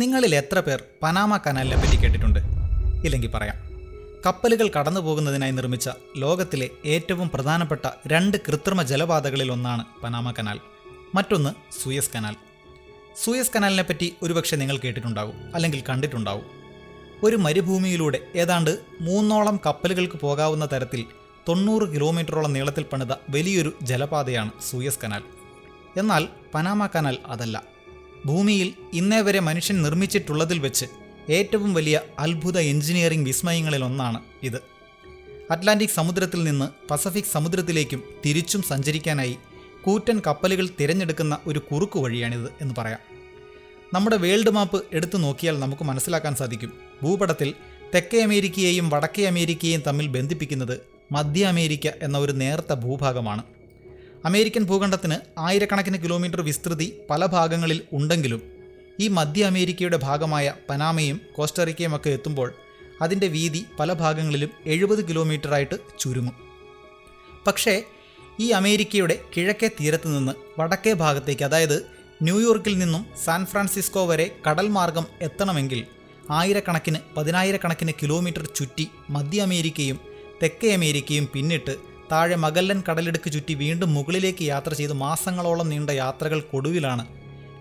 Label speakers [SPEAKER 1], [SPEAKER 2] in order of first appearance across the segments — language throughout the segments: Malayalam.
[SPEAKER 1] നിങ്ങളിൽ എത്ര പേർ പനാമ കനാലിനെ പറ്റി കേട്ടിട്ടുണ്ട്? ഇല്ലെങ്കിൽ പറയാം. കപ്പലുകൾ കടന്നു പോകുന്നതിനായി നിർമ്മിച്ച ലോകത്തിലെ ഏറ്റവും പ്രധാനപ്പെട്ട രണ്ട് കൃത്രിമ ജലപാതകളിൽ ഒന്നാണ് പനാമ കനാൽ. മറ്റൊന്ന് സൂയസ് കനാൽ. സൂയസ് കനാലിനെ പറ്റി ഒരുപക്ഷെ നിങ്ങൾ കേട്ടിട്ടുണ്ടാവും അല്ലെങ്കിൽ കണ്ടിട്ടുണ്ടാവും. ഒരു മരുഭൂമിയിലൂടെ ഏതാണ്ട് മൂന്നോളം കപ്പലുകൾക്ക് പോകാവുന്ന തരത്തിൽ തൊണ്ണൂറ് കിലോമീറ്ററോളം നീളത്തിൽ പണിത വലിയൊരു ജലപാതയാണ് സൂയസ് കനാൽ. എന്നാൽ പനാമ കനാൽ അതല്ല. ഭൂമിയിൽ ഇന്നേ വരെ മനുഷ്യൻ നിർമ്മിച്ചിട്ടുള്ളതിൽ വെച്ച് ഏറ്റവും വലിയ അത്ഭുത എഞ്ചിനീയറിംഗ് വിസ്മയങ്ങളിൽ ഒന്നാണ് ഇത്. അറ്റ്ലാന്റിക് സമുദ്രത്തിൽ നിന്ന് പസഫിക് സമുദ്രത്തിലേക്കും തിരിച്ചും സഞ്ചരിക്കാനായി കൂറ്റൻ കപ്പലുകൾ തിരഞ്ഞെടുക്കുന്ന ഒരു കുറുക്കു വഴിയാണിത് എന്ന് പറയാം. നമ്മുടെ വേൾഡ് മാപ്പ് എടുത്തു നോക്കിയാൽ നമുക്ക് മനസ്സിലാക്കാൻ സാധിക്കും. ഭൂപടത്തിൽ തെക്കേ അമേരിക്കയെയും വടക്കേ അമേരിക്കയെയും തമ്മിൽ ബന്ധിപ്പിക്കുന്നത് മധ്യ അമേരിക്ക എന്ന ഒരു നേർത്ത ഭൂഭാഗമാണ്. അമേരിക്കൻ ഭൂഖണ്ഡത്തിന് ആയിരക്കണക്കിന് കിലോമീറ്റർ വിസ്തൃതി പല ഭാഗങ്ങളിൽ ഉണ്ടെങ്കിലും ഈ മധ്യ അമേരിക്കയുടെ ഭാഗമായ പനാമയും കോസ്റ്ററിക്കയും ഒക്കെ എത്തുമ്പോൾ അതിന്റെ വീതി പല ഭാഗങ്ങളിലും എഴുപത് കിലോമീറ്ററായിട്ട് ചുരുങ്ങും. പക്ഷേ ഈ അമേരിക്കയുടെ കിഴക്കേ തീരത്ത് നിന്ന് വടക്കേ ഭാഗത്തേക്ക് അതായത് ന്യൂയോർക്കിൽ നിന്നും സാൻ ഫ്രാൻസിസ്കോ വരെ കടൽ മാർഗം എത്തണമെങ്കിൽ ആയിരക്കണക്കിന് പതിനായിരക്കണക്കിന് കിലോമീറ്റർ ചുറ്റി മധ്യ അമേരിക്കയും തെക്കേ അമേരിക്കയും പിന്നിട്ട് താഴെ മകല്ലൻ കടലിടുക്ക് ചുറ്റി വീണ്ടും മുകളിലേക്ക് യാത്ര ചെയ്ത് മാസങ്ങളോളം നീണ്ട യാത്രകൾക്കൊടുവിലാണ്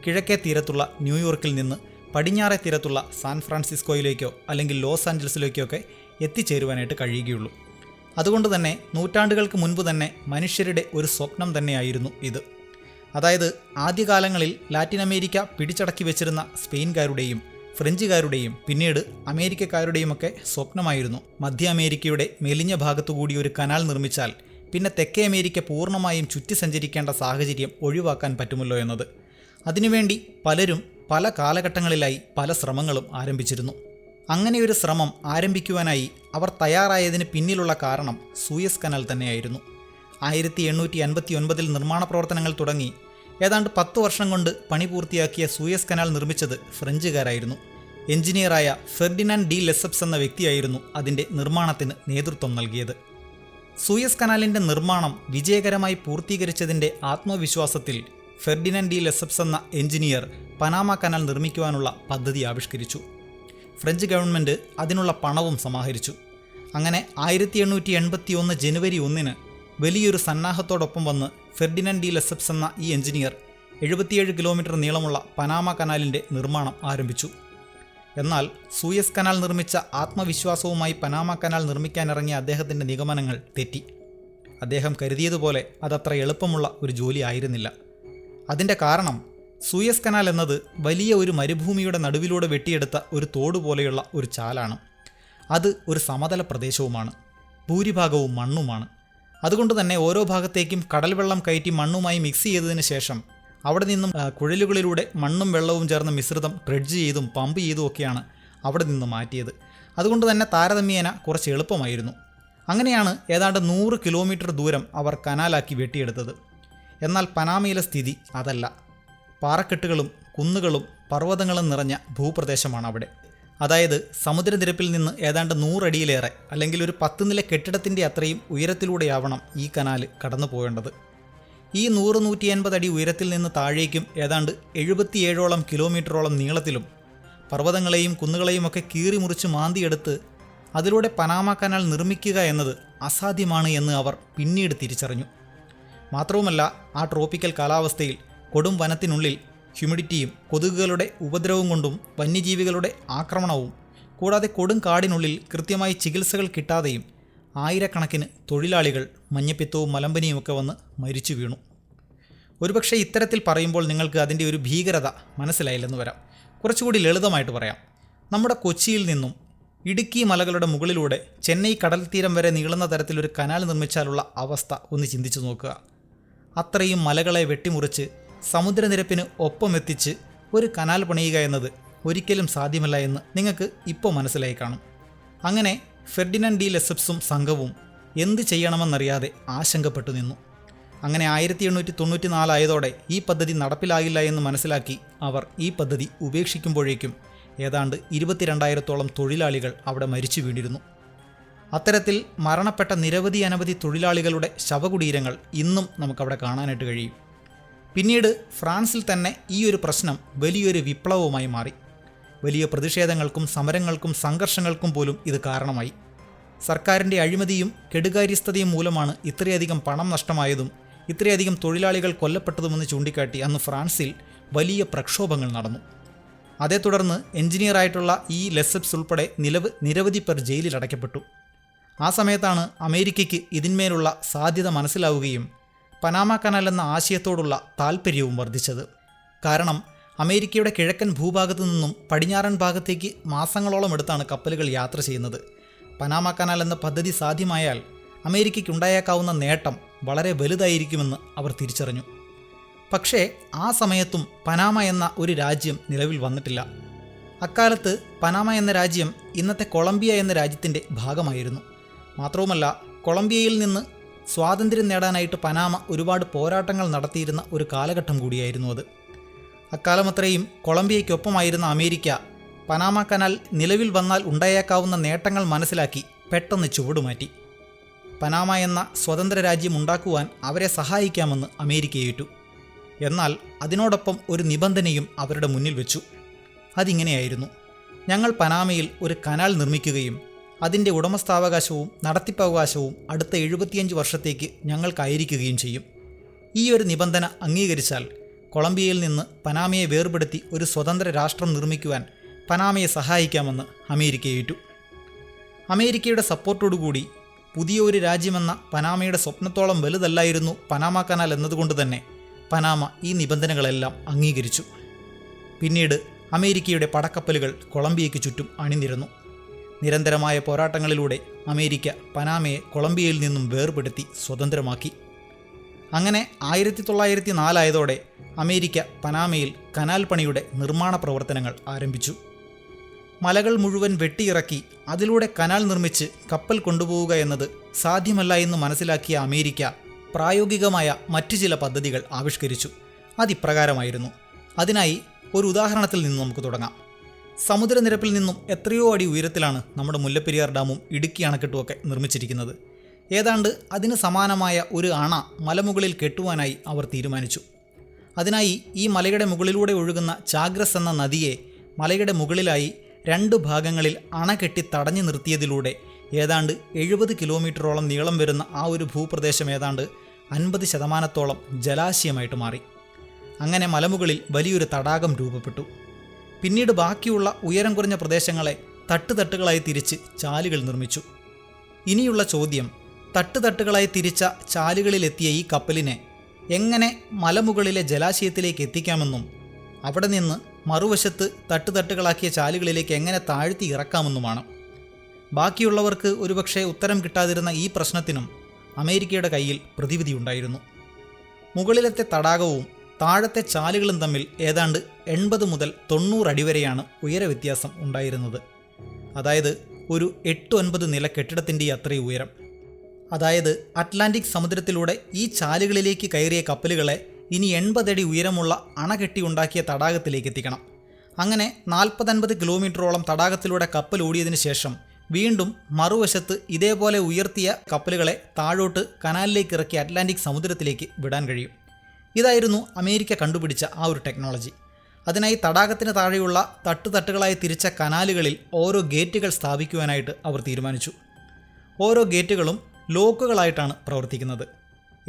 [SPEAKER 1] കിഴക്കേ തീരത്തുള്ള ന്യൂയോർക്കിൽ നിന്ന് പടിഞ്ഞാറേ തീരത്തുള്ള സാൻ ഫ്രാൻസിസ്കോയിലേക്കോ അല്ലെങ്കിൽ ലോസ് ആഞ്ചൽസിലേക്കോ ഒക്കെ എത്തിച്ചേരുവാനായിട്ട് കഴിയുകയുള്ളൂ. അതുകൊണ്ട് തന്നെ നൂറ്റാണ്ടുകൾക്ക് മുൻപ് തന്നെ മനുഷ്യരുടെ ഒരു സ്വപ്നം തന്നെയായിരുന്നു ഇത്. അതായത് ആദ്യകാലങ്ങളിൽ ലാറ്റിൻ അമേരിക്ക പിടിച്ചടക്കി വെച്ചിരുന്ന സ്പെയിൻകാരുടെയും ഫ്രഞ്ചുകാരുടെയും പിന്നീട് അമേരിക്കക്കാരുടെയും ഒക്കെ സ്വപ്നമായിരുന്നു. മധ്യ അമേരിക്കയുടെ മെലിഞ്ഞ ഭാഗത്തുകൂടി ഒരു കനാൽ നിർമ്മിച്ചാൽ പിന്നെ തെക്കേ അമേരിക്ക പൂർണമായും ചുറ്റി സഞ്ചരിക്കേണ്ട സാഹചര്യം ഒഴിവാക്കാൻ പറ്റുമല്ലോ എന്നത്. അതിനുവേണ്ടി പലരും പല കാലഘട്ടങ്ങളിലായി പല ശ്രമങ്ങളും ആരംഭിച്ചിരുന്നു. അങ്ങനെ ഒരു ശ്രമം ആരംഭിക്കുവാനായി അവർ തയ്യാറായതിന് പിന്നിലുള്ള കാരണം സൂയസ് കനാൽ തന്നെയായിരുന്നു. ആയിരത്തി എണ്ണൂറ്റി അൻപത്തി ഒൻപതിൽ നിർമ്മാണ പ്രവർത്തനങ്ങൾ തുടങ്ങി. ഏതാണ്ട് പത്ത് വർഷം കൊണ്ട് പണി പൂർത്തിയാക്കിയ സൂയസ് കനാൽ നിർമ്മിച്ചത് ഫ്രഞ്ചുകാരായിരുന്നു. എഞ്ചിനീയറായ ഫെർഡിനാൻഡ് ഡി ലെസപ്സ് എന്ന വ്യക്തിയായിരുന്നു അതിന്റെ നിർമ്മാണത്തിന് നേതൃത്വം നൽകിയത്. സൂയസ് കനാലിന്റെ നിർമ്മാണം വിജയകരമായി പൂർത്തീകരിച്ചതിന്റെ ആത്മവിശ്വാസത്തിൽ ഫെർഡിനാൻഡ് ഡി ലെസപ്സ് എന്ന എഞ്ചിനീയർ പനാമ കനാൽ നിർമ്മിക്കുവാനുള്ള പദ്ധതി ആവിഷ്കരിച്ചു. ഫ്രഞ്ച് ഗവൺമെന്റ് അതിനുള്ള പണവും സമാഹരിച്ചു. അങ്ങനെ ആയിരത്തി എണ്ണൂറ്റി എൺപത്തി ഒന്ന് ജനുവരി ഒന്നിന് വലിയൊരു സന്നാഹത്തോടൊപ്പം വന്ന് ഫെർഡിനൻഡ് ഡി ലെസപ്സ് എന്ന ഈ എഞ്ചിനീയർ എഴുപത്തിയേഴ് കിലോമീറ്റർ നീളമുള്ള പനാമ കനാലിന്റെ നിർമ്മാണം ആരംഭിച്ചു. എന്നാൽ സൂയസ് കനാൽ നിർമ്മിച്ച ആത്മവിശ്വാസവുമായി പനാമ കനാൽ നിർമ്മിക്കാനിറങ്ങിയ അദ്ദേഹത്തിന്റെ നിഗമനങ്ങൾ തെറ്റി. അദ്ദേഹം കരുതിയതുപോലെ അതത്ര എളുപ്പമുള്ള ഒരു ജോലി ആയിരുന്നില്ല. അതിന്റെ കാരണം സൂയസ് കനാൽ എന്നത് വലിയ ഒരു മരുഭൂമിയുടെ നടുവിലൂടെ വെട്ടിയെടുത്ത ഒരു തോട് പോലെയുള്ള ഒരു ചാലാണ്. അത് ഒരു സമതല പ്രദേശവുമാണ്. ഭൂരിഭാഗവും മണ്ണുമാണ്. അതുകൊണ്ട് തന്നെ ഓരോ ഭാഗത്തേക്കും കടൽവെള്ളം കയറ്റി മണ്ണുമായി മിക്സ് ചെയ്തതിന് ശേഷം അവിടെ നിന്നും കുഴലുകളിലൂടെ മണ്ണും വെള്ളവും ചേർന്ന മിശ്രിതം ഡ്രെഡ്ജ് ചെയ്തും പമ്പ് ചെയ്തും ഒക്കെയാണ് അവിടെ നിന്ന് മാറ്റിയത്. അതുകൊണ്ട് തന്നെ താരതമ്യേന കുറച്ച് എളുപ്പമായിരുന്നു. അങ്ങനെയാണ് ഏതാണ്ട് നൂറ് കിലോമീറ്റർ ദൂരം അവർ കനാലാക്കി വെട്ടിയെടുത്തത്. എന്നാൽ പനാമയിലെ സ്ഥിതി അതല്ല. പാറക്കെട്ടുകളും കുന്നുകളും പർവതങ്ങളും നിറഞ്ഞ ഭൂപ്രദേശമാണ് അവിടെ. അതായത് സമുദ്രനിരപ്പിൽ നിന്ന് ഏതാണ്ട് നൂറടിയിലേറെ അല്ലെങ്കിൽ ഒരു പത്ത് നില കെട്ടിടത്തിന്റെ അത്രയും ഉയരത്തിലൂടെയാവണം ഈ കനാല് കടന്നു പോകേണ്ടത് ഈ നൂറ് നൂറ്റി എൺപത് അടി ഉയരത്തിൽ നിന്ന് താഴേക്കും ഏതാണ്ട് എഴുപത്തിയേഴോളം കിലോമീറ്ററോളം നീളത്തിലും പർവതങ്ങളെയും കുന്നുകളെയും ഒക്കെ കീറി മുറിച്ച് മാന്തിയെടുത്ത് അതിലൂടെ പനാമ കനാൽ നിർമ്മിക്കുക എന്നത് അസാധ്യമാണ് എന്ന് അവർ പിന്നീട് തിരിച്ചറിഞ്ഞു. മാത്രവുമല്ല ആ ട്രോപ്പിക്കൽ കാലാവസ്ഥയിൽ കൊടും വനത്തിനുള്ളിൽ ഹ്യൂമിഡിറ്റിയും കൊതുകുകളുടെ ഉപദ്രവം കൊണ്ടും വന്യജീവികളുടെ ആക്രമണവും കൂടാതെ കൊടും കാടിനുള്ളിൽ കൃത്യമായി ചികിത്സകൾ കിട്ടാതെയും ആയിരക്കണക്കിന് തൊഴിലാളികൾ മഞ്ഞപ്പിത്തവും മലമ്പനിയുമൊക്കെ വന്ന് മരിച്ചു വീണു. ഒരുപക്ഷെ ഇത്തരത്തിൽ പറയുമ്പോൾ നിങ്ങൾക്ക് അതിന്റെ ഒരു ഭീകരത മനസ്സിലായില്ലെന്ന് വരാം. കുറച്ചുകൂടി ലളിതമായിട്ട് പറയാം. നമ്മുടെ കൊച്ചിയിൽ നിന്നും ഇടുക്കി മലകളുടെ മുകളിലൂടെ ചെന്നൈ കടൽ തീരം വരെ നീളുന്ന തരത്തിലൊരു കനാൽ നിർമ്മിച്ചാലുള്ള അവസ്ഥ ഒന്ന് ചിന്തിച്ചു നോക്കുക. അത്രയും മലകളെ വെട്ടിമുറിച്ച് സമുദ്രനിരപ്പിന് ഒപ്പമെത്തിച്ച് ഒരു കനാൽ പണിയുക എന്നത് ഒരിക്കലും സാധ്യമല്ല എന്ന് നിങ്ങൾക്ക് ഇപ്പോൾ മനസ്സിലായി കാണും. അങ്ങനെ ഫെർഡിനൻഡ് ഡി ലെസപ്സും സംഘവും എന്ത് ചെയ്യണമെന്നറിയാതെ ആശങ്കപ്പെട്ടു നിന്നു. അങ്ങനെ ആയിരത്തി എണ്ണൂറ്റി തൊണ്ണൂറ്റി നാലായതോടെ ഈ പദ്ധതി നടപ്പിലാകില്ല എന്ന് മനസ്സിലാക്കി അവർ ഈ പദ്ധതി ഉപേക്ഷിക്കുമ്പോഴേക്കും ഏതാണ്ട് ഇരുപത്തിരണ്ടായിരത്തോളം തൊഴിലാളികൾ അവിടെ മരിച്ചു വീണിരുന്നു. അത്തരത്തിൽ മരണപ്പെട്ട നിരവധി അനവധി തൊഴിലാളികളുടെ ശവകുടീരങ്ങൾ ഇന്നും നമുക്കവിടെ കാണാനായിട്ട് കഴിയും. പിന്നീട് ഫ്രാൻസിൽ തന്നെ ഈ ഒരു പ്രശ്നം വലിയൊരു വിപ്ലവവുമായി മാറി. വലിയ പ്രതിഷേധങ്ങൾക്കും സമരങ്ങൾക്കും സംഘർഷങ്ങൾക്കും പോലും ഇത് കാരണമായി. സർക്കാരിന്റെ അഴിമതിയും കെടുകാര്യസ്ഥതയും മൂലമാണ് ഇത്രയധികം പണം നഷ്ടമായതും ഇത്രയധികം തൊഴിലാളികൾ കൊല്ലപ്പെട്ടതുമെന്ന് ചൂണ്ടിക്കാട്ടി അന്ന് ഫ്രാൻസിൽ വലിയ പ്രക്ഷോഭങ്ങൾ നടന്നു. അതേ തുടർന്ന് എഞ്ചിനീയറായിട്ടുള്ള ഈ ലെസെപ്സ് ഉൾപ്പെടെ നിലവ് നിരവധി പേർ ജയിലിൽ അടയ്ക്കപ്പെട്ടു. ആ സമയത്താണ് അമേരിക്കയ്ക്ക് ഇതിന്മേലുള്ള സാധ്യത മനസ്സിലാവുകയും പനാമ കനാൽ എന്ന ആശയത്തോടുള്ള താൽപ്പര്യവും വർദ്ധിച്ചത്. കാരണം അമേരിക്കയുടെ കിഴക്കൻ ഭൂഭാഗത്തു നിന്നും പടിഞ്ഞാറൻ ഭാഗത്തേക്ക് മാസങ്ങളോളം എടുത്താണ് കപ്പലുകൾ യാത്ര ചെയ്യുന്നത്. പനാമ കനാൽ എന്ന പദ്ധതി സാധ്യമായാൽ അമേരിക്കയ്ക്കുണ്ടായേക്കാവുന്ന നേട്ടം വളരെ വലുതായിരിക്കുമെന്ന് അവർ തിരിച്ചറിഞ്ഞു. പക്ഷേ ആ സമയത്തും പനാമ എന്ന ഒരു രാജ്യം നിലവിൽ വന്നിട്ടില്ല. അക്കാലത്ത് പനാമ എന്ന രാജ്യം ഇന്നത്തെ കൊളംബിയ എന്ന രാജ്യത്തിന്റെ ഭാഗമായിരുന്നു. മാത്രവുമല്ല കൊളംബിയയിൽ നിന്ന് സ്വാതന്ത്ര്യം നേടാനായിട്ട് പനാമ ഒരുപാട് പോരാട്ടങ്ങൾ നടത്തിയിരുന്ന ഒരു കാലഘട്ടം കൂടിയായിരുന്നു അത്. അക്കാലമത്രയും കൊളംബിയയ്ക്കൊപ്പമായിരുന്ന അമേരിക്ക പനാമ കനാൽ നിലവിൽ വന്നാൽ ഉണ്ടായേക്കാവുന്ന നേട്ടങ്ങൾ മനസ്സിലാക്കി പെട്ടെന്ന് ചുവടുമാറ്റി. പനാമ എന്ന സ്വതന്ത്ര രാജ്യം ഉണ്ടാക്കുവാൻ അവരെ സഹായിക്കാമെന്ന് അമേരിക്കയേറ്റു. എന്നാൽ അതിനോടൊപ്പം ഒരു നിബന്ധനയും അവരുടെ മുന്നിൽ വെച്ചു. അതിങ്ങനെയായിരുന്നു. ഞങ്ങൾ പനാമയിൽ ഒരു കനാൽ നിർമ്മിക്കുകയും അതിന്റെ ഉടമസ്ഥാവകാശവും നടത്തിപ്പവകാശവും അടുത്ത എഴുപത്തിയഞ്ച് വർഷത്തേക്ക് ഞങ്ങൾക്കായിരിക്കുകയും ചെയ്യും. ഈ ഒരു നിബന്ധന അംഗീകരിച്ചാൽ കൊളംബിയയിൽ നിന്ന് പനാമയെ വേർപെടുത്തി ഒരു സ്വതന്ത്ര രാഷ്ട്രം നിർമ്മിക്കുവാൻ പനാമയെ സഹായിക്കാമെന്ന് അമേരിക്ക ഏറ്റു അമേരിക്കയുടെ സപ്പോർട്ടോടുകൂടി പുതിയ ഒരു രാജ്യമെന്ന പനാമയുടെ സ്വപ്നത്തോളം വലുതല്ലായിരുന്നു പനാമ കനാൽ എന്നതുകൊണ്ട് തന്നെ പനാമ ഈ നിബന്ധനകളെല്ലാം അംഗീകരിച്ചു. പിന്നീട് അമേരിക്കയുടെ പടക്കപ്പലുകൾ കൊളംബിയയ്ക്ക് ചുറ്റും അണിനിരന്നു. നിരന്തരമായ പോരാട്ടങ്ങളിലൂടെ അമേരിക്ക പനാമയെ കൊളംബിയയിൽ നിന്നും വേർപെടുത്തി സ്വതന്ത്രമാക്കി. അങ്ങനെ ആയിരത്തി തൊള്ളായിരത്തി നാലായതോടെ അമേരിക്ക പനാമയിൽ കനാൽ പണിയുടെ നിർമ്മാണ പ്രവർത്തനങ്ങൾ ആരംഭിച്ചു. മലകൾ മുഴുവൻ വെട്ടിയിറക്കി അതിലൂടെ കനാൽ നിർമ്മിച്ച് കപ്പൽ കൊണ്ടുപോവുക എന്നത് സാധ്യമല്ല എന്ന് മനസ്സിലാക്കിയ അമേരിക്ക പ്രായോഗികമായ മറ്റു ചില പദ്ധതികൾ ആവിഷ്കരിച്ചു. അതിപ്രകാരമായിരുന്നു. അതിനായി ഒരു ഉദാഹരണത്തിൽ നിന്ന് നമുക്ക് തുടങ്ങാം. സമുദ്രനിരപ്പിൽ നിന്നും എത്രയോ അടി ഉയരത്തിലാണ് നമ്മുടെ മുല്ലപ്പെരിയാർ ഡാമും ഇടുക്കി അണക്കെട്ടുമൊക്കെ നിർമ്മിച്ചിരിക്കുന്നത്. ഏതാണ്ട് അതിന് സമാനമായ ഒരു അണ മലമുകളിൽ കെട്ടുവാനായി അവർ തീരുമാനിച്ചു. അതിനായി ഈ മലയുടെ മുകളിലൂടെ ഒഴുകുന്ന ചാഗ്രസ് എന്ന നദിയെ മലയുടെ മുകളിലായി രണ്ട് ഭാഗങ്ങളിൽ അണ കെട്ടി തടഞ്ഞു നിർത്തിയതിലൂടെ ഏതാണ്ട് എഴുപത് കിലോമീറ്ററോളം നീളം വരുന്ന ആ ഒരു ഭൂപ്രദേശം ഏതാണ്ട് അൻപത് ശതമാനത്തോളം ജലാശയമായിട്ട് മാറി. അങ്ങനെ മലമുകളിൽ വലിയൊരു തടാകം രൂപപ്പെട്ടു. പിന്നീട് ബാക്കിയുള്ള ഉയരം കുറഞ്ഞ പ്രദേശങ്ങളെ തട്ടുതട്ടുകളായി തിരിച്ച് ചാലുകൾ നിർമ്മിച്ചു. ഇനിയുള്ള ചോദ്യം തട്ടുതട്ടുകളായി തിരിച്ച ചാലുകളിലെത്തിയ ഈ കപ്പലിനെ എങ്ങനെ മലമുകളിലെ ജലാശയത്തിലേക്ക് എത്തിക്കാമെന്നും അവിടെ നിന്ന് മറുവശത്ത് തട്ടുതട്ടുകളാക്കിയ ചാലുകളിലേക്ക് എങ്ങനെ താഴ്ത്തി ഇറക്കാമെന്നുമാണ്. ബാക്കിയുള്ളവർക്ക് ഒരുപക്ഷെ ഉത്തരം കിട്ടാതിരുന്ന ഈ പ്രശ്നത്തിനും അമേരിക്കയുടെ കയ്യിൽ പ്രതിവിധിയുണ്ടായിരുന്നു മുകളിലത്തെ തടാകവും താഴത്തെ ചാലുകളും തമ്മിൽ ഏതാണ്ട് എൺപത് മുതൽ തൊണ്ണൂറ് അടി വരെയാണ് ഉയര വ്യത്യാസം ഉണ്ടായിരുന്നത്. അതായത് ഒരു എട്ട് ഒൻപത് നില കെട്ടിടത്തിന്റെ അത്രയും ഉയരം. അതായത് അറ്റ്ലാന്റിക് സമുദ്രത്തിലൂടെ ഈ ചാലുകളിലേക്ക് കയറിയ കപ്പലുകളെ ഇനി എൺപതടി ഉയരമുള്ള അണകെട്ടി ഉണ്ടാക്കിയ തടാകത്തിലേക്ക് എത്തിക്കണം. അങ്ങനെ നാൽപ്പത്തൻപത് കിലോമീറ്ററോളം തടാകത്തിലൂടെ കപ്പൽ ഓടിയതിനു ശേഷം വീണ്ടും മറുവശത്ത് ഇതേപോലെ ഉയർത്തിയ കപ്പലുകളെ താഴോട്ട് കനാലിലേക്ക് ഇറക്കി അറ്റ്ലാന്റിക് സമുദ്രത്തിലേക്ക് വിടാൻ കഴിയും. ഇതായിരുന്നു അമേരിക്ക കണ്ടുപിടിച്ച ആ ഒരു ടെക്നോളജി. അതിനായി തടാകത്തിന് താഴെയുള്ള തട്ടുതട്ടുകളായി തിരിച്ച കനാലുകളിൽ ഓരോ ഗേറ്റുകൾ സ്ഥാപിക്കുവാനായിട്ട് അവർ തീരുമാനിച്ചു. ഓരോ ഗേറ്റുകളും ലോക്കുകളായിട്ടാണ് പ്രവർത്തിക്കുന്നത്.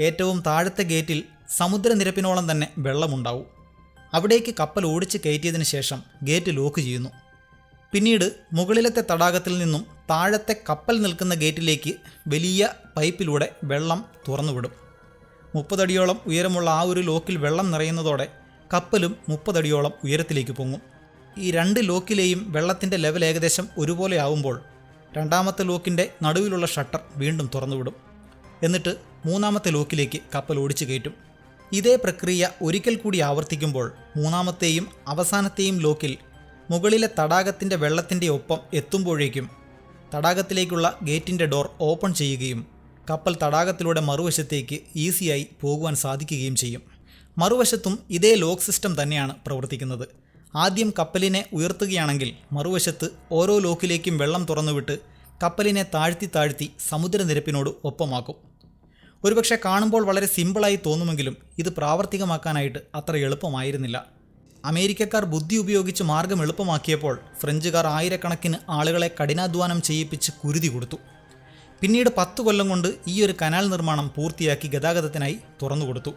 [SPEAKER 1] ഏറ്റവും താഴത്തെ ഗേറ്റിൽ സമുദ്രനിരപ്പിനോളം തന്നെ വെള്ളമുണ്ടാവും. അവിടേക്ക് കപ്പൽ ഓടിച്ച് കയറ്റിയതിന് ശേഷം ഗേറ്റ് ലോക്ക് ചെയ്യുന്നു. പിന്നീട് മുകളിലത്തെ തടാകത്തിൽ നിന്നും താഴത്തെ കപ്പൽ നിൽക്കുന്ന ഗേറ്റിലേക്ക് വലിയ പൈപ്പിലൂടെ വെള്ളം തുറന്നുവിടും. മുപ്പതടിയോളം ഉയരമുള്ള ആ ഒരു ലോക്കിൽ വെള്ളം നിറയുന്നതോടെ കപ്പലും മുപ്പതടിയോളം ഉയരത്തിലേക്ക് പൊങ്ങും. ഈ രണ്ട് ലോക്കിലെയും വെള്ളത്തിന്റെ ലെവൽ ഏകദേശം ഒരുപോലെ ആവുമ്പോൾ രണ്ടാമത്തെ ലോക്കിന്റെ നടുവിലുള്ള ഷട്ടർ വീണ്ടും തുറന്നുവിടും. എന്നിട്ട് മൂന്നാമത്തെ ലോക്കിലേക്ക് കപ്പൽ ഓടിച്ചു കയറ്റും. ഇതേ പ്രക്രിയ ഒരിക്കൽ കൂടി ആവർത്തിക്കുമ്പോൾ മൂന്നാമത്തെയും അവസാനത്തെയും ലോക്കിൽ മുകളിലെ തടാകത്തിന്റെ വെള്ളത്തിന്റെ ഒപ്പം എത്തുമ്പോഴേക്കും തടാകത്തിലേക്കുള്ള ഗേറ്റിന്റെ ഡോർ ഓപ്പൺ ചെയ്യുകയും കപ്പൽ തടാകത്തിലൂടെ മറുവശത്തേക്ക് ഈസിയായി പോകുവാൻ സാധിക്കുകയും ചെയ്യും. മറുവശത്തും ഇതേ ലോക്ക് സിസ്റ്റം തന്നെയാണ് പ്രവർത്തിക്കുന്നത്. ആദ്യം കപ്പലിനെ ഉയർത്തുകയാണെങ്കിൽ മറുവശത്ത് ഓരോ ലോക്കിലേക്കും വെള്ളം തുറന്നുവിട്ട് കപ്പലിനെ താഴ്ത്തി താഴ്ത്തി സമുദ്രനിരപ്പിനോട് ഒപ്പമാക്കും. ഒരുപക്ഷെ കാണുമ്പോൾ വളരെ സിമ്പിളായി തോന്നുമെങ്കിലും ഇത് പ്രാവർത്തികമാക്കാനായിട്ട് അത്ര എളുപ്പമായിരുന്നില്ല. അമേരിക്കക്കാർ ബുദ്ധി ഉപയോഗിച്ച് മാർഗം എളുപ്പമാക്കിയപ്പോൾ ഫ്രഞ്ചുകാർ ആയിരക്കണക്കിന് ആളുകളെ കഠിനാധ്വാനം ചെയ്യിപ്പിച്ച് കുരുതി കൊടുത്തു. പിന്നീട് പത്ത് കൊല്ലം കൊണ്ട് ഈ ഒരു കനാൽ നിർമ്മാണം പൂർത്തിയാക്കി ഗതാഗതത്തിനായി തുറന്നുകൊടുത്തു.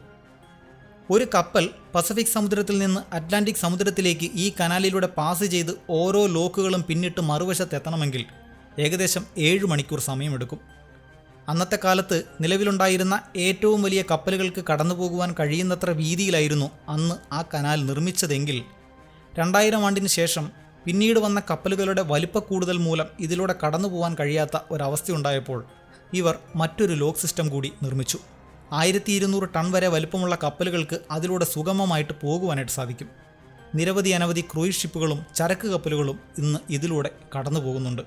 [SPEAKER 1] ഒരു കപ്പൽ പസഫിക് സമുദ്രത്തിൽ നിന്ന് അറ്റ്ലാന്റിക് സമുദ്രത്തിലേക്ക് ഈ കനാലിലൂടെ പാസ് ചെയ്ത് ഓരോ ലോക്കുകളും പിന്നിട്ട് മറുവശത്തെത്തണമെങ്കിൽ ഏകദേശം ഏഴ് മണിക്കൂർ സമയമെടുക്കും. അന്നത്തെ കാലത്ത് നിലവിലുണ്ടായിരുന്ന ഏറ്റവും വലിയ കപ്പലുകൾക്ക് കടന്നു പോകുവാൻ കഴിയുന്നത്ര വീതിയിലായിരുന്നു അന്ന് ആ കനാൽ നിർമ്മിച്ചതെങ്കിൽ. രണ്ടായിരം ആണ്ടിന് ശേഷം പിന്നീട് വന്ന കപ്പലുകളുടെ വലിപ്പക്കൂടുതൽ മൂലം ഇതിലൂടെ കടന്നു പോകാൻ കഴിയാത്ത ഒരവസ്ഥയുണ്ടായപ്പോൾ ഇവർ മറ്റൊരു ലോക്ക് സിസ്റ്റം കൂടി നിർമ്മിച്ചു. ആയിരത്തി ഇരുന്നൂറ് ടൺ വരെ വലുപ്പമുള്ള കപ്പലുകൾക്ക് അതിലൂടെ സുഗമമായിട്ട് പോകുവാനായിട്ട് സാധിക്കും. നിരവധി അനവധി ക്രൂയിസ് ഷിപ്പുകളും ചരക്ക് കപ്പലുകളും ഇന്ന് ഇതിലൂടെ കടന്നു പോകുന്നുണ്ട്.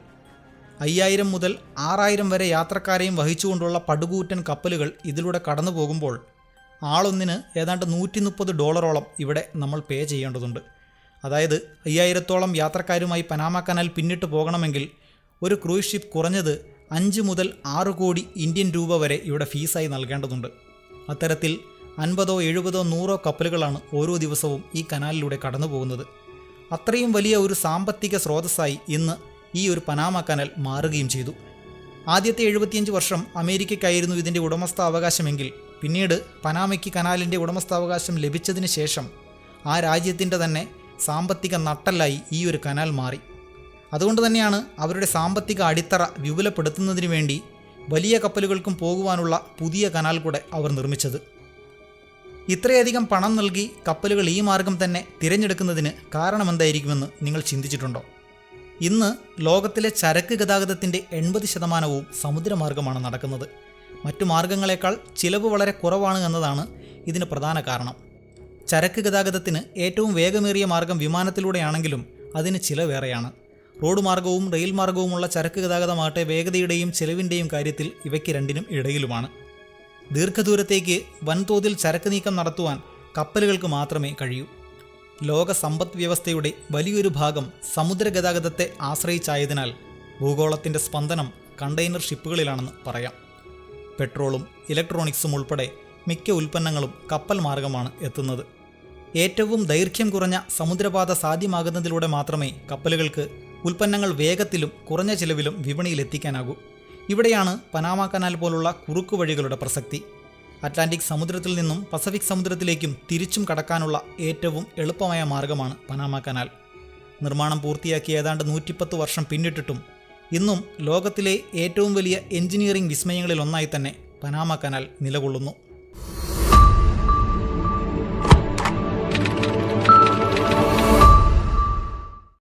[SPEAKER 1] അയ്യായിരം മുതൽ ആറായിരം വരെ യാത്രക്കാരെയും വഹിച്ചുകൊണ്ടുള്ള പടുകൂറ്റൻ കപ്പലുകൾ ഇതിലൂടെ കടന്നു പോകുമ്പോൾ ആളൊന്നിന് ഏതാണ്ട് നൂറ്റി മുപ്പത് ഡോളറോളം ഇവിടെ നമ്മൾ പേ ചെയ്യേണ്ടതുണ്ട്. അതായത് അയ്യായിരത്തോളം യാത്രക്കാരുമായി പനാമ കനാൽ പിന്നിട്ട് പോകണമെങ്കിൽ ഒരു ക്രൂയിസ് ഷിപ്പ് കുറഞ്ഞത് അഞ്ച് മുതൽ ആറ് കോടി ഇന്ത്യൻ രൂപ വരെ ഇവിടെ ഫീസായി നൽകേണ്ടതുണ്ട്. അത്തരത്തിൽ അൻപതോ എഴുപതോ നൂറോ കപ്പലുകളാണ് ഓരോ ദിവസവും ഈ കനാലിലൂടെ കടന്നു പോകുന്നത് അത്രയും വലിയ ഒരു സാമ്പത്തിക സ്രോതസ്സായി ഇന്ന് ഈ ഒരു പനാമ കനൽ മാറുകയും ചെയ്തു. ആദ്യത്തെ എഴുപത്തിയഞ്ച് വർഷം അമേരിക്കയ്ക്കായിരുന്നു ഇതിന്റെ ഉടമസ്ഥാവകാശമെങ്കിൽ പിന്നീട് പനാമയ്ക്ക് കനാലിന്റെ ഉടമസ്ഥാവകാശം ലഭിച്ചതിന് ശേഷം ആ രാജ്യത്തിന്റെ തന്നെ സാമ്പത്തിക നട്ടല്ലായി ഈ ഒരു കനാൽ മാറി. അതുകൊണ്ട് തന്നെയാണ് അവരുടെ സാമ്പത്തിക അടിത്തറ വിപുലപ്പെടുത്തുന്നതിന് വേണ്ടി വലിയ കപ്പലുകൾക്കും പോകുവാനുള്ള പുതിയ കനാൽ കൂടെ അവർ നിർമ്മിച്ചത്. ഇത്രയധികം പണം നൽകി കപ്പലുകൾ ഈ മാർഗം തന്നെ തിരഞ്ഞെടുക്കുന്നതിന് കാരണമെന്തായിരിക്കുമെന്ന് നിങ്ങൾ ചിന്തിച്ചിട്ടുണ്ടോ? ഇന്ന് ലോകത്തിലെ ചരക്ക് ഗതാഗതത്തിന്റെ എൺപത് ശതമാനവും സമുദ്രമാർഗമാണ് നടക്കുന്നത്. മറ്റു മാർഗങ്ങളെക്കാൾ ചിലവ് വളരെ കുറവാണ് എന്നതാണ് ഇതിന് പ്രധാന കാരണം. ചരക്ക് ഗതാഗതത്തിന് ഏറ്റവും വേഗമേറിയ മാർഗം വിമാനത്തിലൂടെയാണെങ്കിലും അതിന് ചിലവേറെയാണ് റോഡ് മാർഗവും റെയിൽ മാർഗവുമുള്ള ചരക്ക് ഗതാഗതമാകട്ടെ വേഗതയുടെയും ചെലവിന്റെയും കാര്യത്തിൽ ഇവയ്ക്ക് രണ്ടിനും ഇടയിലുമാണ്. ദീർഘദൂരത്തേക്ക് വൻതോതിൽ ചരക്ക് നീക്കം നടത്തുവാൻ കപ്പലുകൾക്ക് മാത്രമേ കഴിയൂ. ലോക സമ്പദ് വ്യവസ്ഥയുടെ വലിയൊരു ഭാഗം സമുദ്ര ഗതാഗതത്തെ ആശ്രയിച്ചായതിനാൽ ഭൂഗോളത്തിന്റെ സ്പന്ദനം കണ്ടെയ്നർ ഷിപ്പുകളിലാണെന്ന് പറയാം. പെട്രോളും ഇലക്ട്രോണിക്സും ഉൾപ്പെടെ മിക്ക ഉൽപ്പന്നങ്ങളും കപ്പൽ മാർഗമാണ് എത്തുന്നത്. ഏറ്റവും ദൈർഘ്യം കുറഞ്ഞ സമുദ്രപാത സാധ്യമാകുന്നതിലൂടെ മാത്രമേ കപ്പലുകൾക്ക് ഉൽപ്പന്നങ്ങൾ വേഗത്തിലും കുറഞ്ഞ ചിലവിലും വിപണിയിൽ എത്തിക്കാനാകൂ ഇവിടെയാണ് പനാമ കനാൽ പോലുള്ള കുറുക്കുവഴികളുടെ പ്രസക്തി. അറ്റ്ലാന്റിക് സമുദ്രത്തിൽ നിന്നും പസഫിക് സമുദ്രത്തിലേക്കും തിരിച്ചും കടക്കാനുള്ള ഏറ്റവും എളുപ്പമായ മാർഗമാണ് പനാമ കനാൽ. നിർമ്മാണം പൂർത്തിയാക്കി ഏതാണ്ട് നൂറ്റിപ്പത്ത് വർഷം പിന്നിട്ടിട്ടും ഇന്നും ലോകത്തിലെ ഏറ്റവും വലിയ എഞ്ചിനീയറിംഗ് വിസ്മയങ്ങളിൽ ഒന്നായി തന്നെ പനാമ കനാൽ നിലകൊള്ളുന്നു.